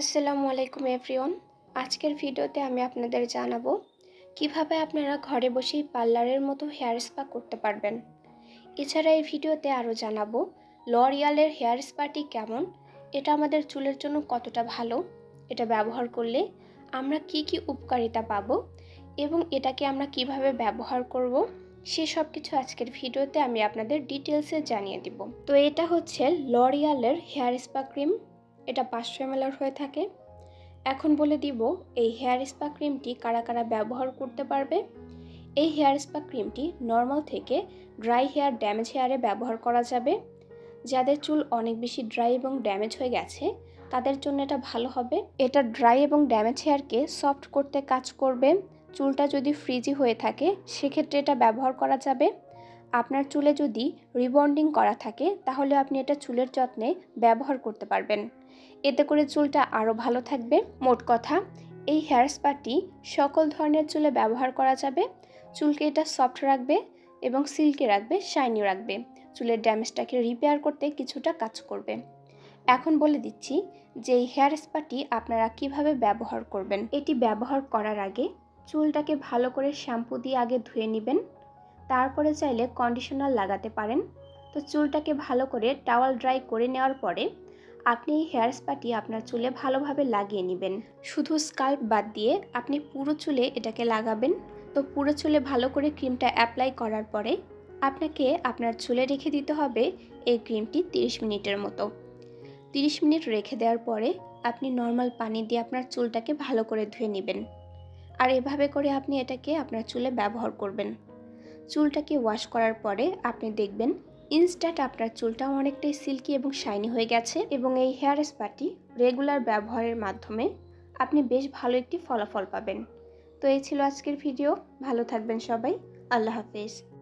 আসসালামু আলাইকুম এভরিওয়ান। আজকের ভিডিওতে আমি আপনাদের জানাব, কীভাবে আপনারা ঘরে বসেই পার্লারের মতো হেয়ার স্পা করতে পারবেন। এছাড়া এই ভিডিওতে আরও জানাব লরিয়ালের হেয়ার স্পাটি কেমন, এটা আমাদের চুলের জন্য কতটা ভালো, এটা ব্যবহার করলে আমরা কি কি উপকারিতা পাবো এবং এটাকে আমরা কীভাবে ব্যবহার করব, সে সব কিছু আজকের ভিডিওতে আমি আপনাদের ডিটেলসে জানিয়ে দিব। তো এটা হচ্ছে লরিয়ালের হেয়ার স্পা ক্রিম। এটা পাঁচশো এমএলআর হয়ে থাকে। এখন বলে দিব, এই হেয়ার স্পা ক্রিমটি কারা কারা ব্যবহার করতে পারবে? এই হেয়ার স্পা ক্রিমটি নর্মাল থেকে ড্রাই হেয়ার ড্যামেজ হেয়ারে ব্যবহার করা যাবে। যাদের চুল অনেক বেশি ড্রাই এবং ড্যামেজ হয়ে গেছে, তাদের জন্য এটা ভালো হবে। এটা ড্রাই এবং ড্যামেজ হেয়ারকে সফট করতে কাজ করবে। চুলটা যদি ফ্রিজি হয়ে থাকে, সেক্ষেত্রে এটা ব্যবহার করা যাবে। আপনার চুলে যদি রিবন্ডিং করা থাকে, তাহলে আপনি এটা চুলের যত্নে ব্যবহার করতে পারবেন। এতে করে চুলটা আরও ভালো থাকবে। মোট কথা, এই হেয়ার স্পাটি সকল ধরনের চুলে ব্যবহার করা যাবে। চুলকে এটা সফট রাখবে এবং সিল্কে রাখবে শাইনি রাখবে। চুলের ড্যামেজটাকে রিপেয়ার করতে কিছুটা কাজ করবে। এখন বলে দিচ্ছি যে এই হেয়ার স্পাটি আপনারা কীভাবে ব্যবহার করবেন। এটি ব্যবহার করার আগে চুলটাকে ভালো করে শ্যাম্পু দিয়ে আগে ধুয়ে নেবেন। তারপরে চাইলে কন্ডিশনার লাগাতে পারেন। তো চুলটাকে ভালো করে টাওয়াল ড্রাই করে নেওয়ার পরে আপনি এই হেয়ার স্পাটি আপনার চুলে ভালোভাবে লাগিয়ে নেবেন। শুধু স্কাল্প বাদ দিয়ে আপনি পুরো চুলে এটাকে লাগাবেন। তো পুরো চুলে ভালো করে ক্রিমটা অ্যাপ্লাই করার পরে আপনাকে আপনার চুলে রেখে দিতে হবে এই ক্রিমটি 30 মিনিটের মতো। 30 মিনিট রেখে দেওয়ার পরে আপনি নর্মাল পানি দিয়ে আপনার চুলটাকে ভালো করে ধুয়ে নেবেন। আর এভাবে করে আপনি এটাকে আপনার চুলে ব্যবহার করবেন। চুলটাকে ওয়াশ করার পরে আপনি দেখবেন ইনস্ট্যান্ট আপনার চুলটা অনেকটাই সিল্কি এবং শাইনি হয়ে গেছে এবং এই হেয়ার স্পাটি রেগুলার ব্যবহারের মাধ্যমে আপনি বেশ ভালো একটি ফলাফল পাবেন। তো এই ছিল আজকের ভিডিও ভালো থাকবেন সবাই। আল্লাহ হাফেজ।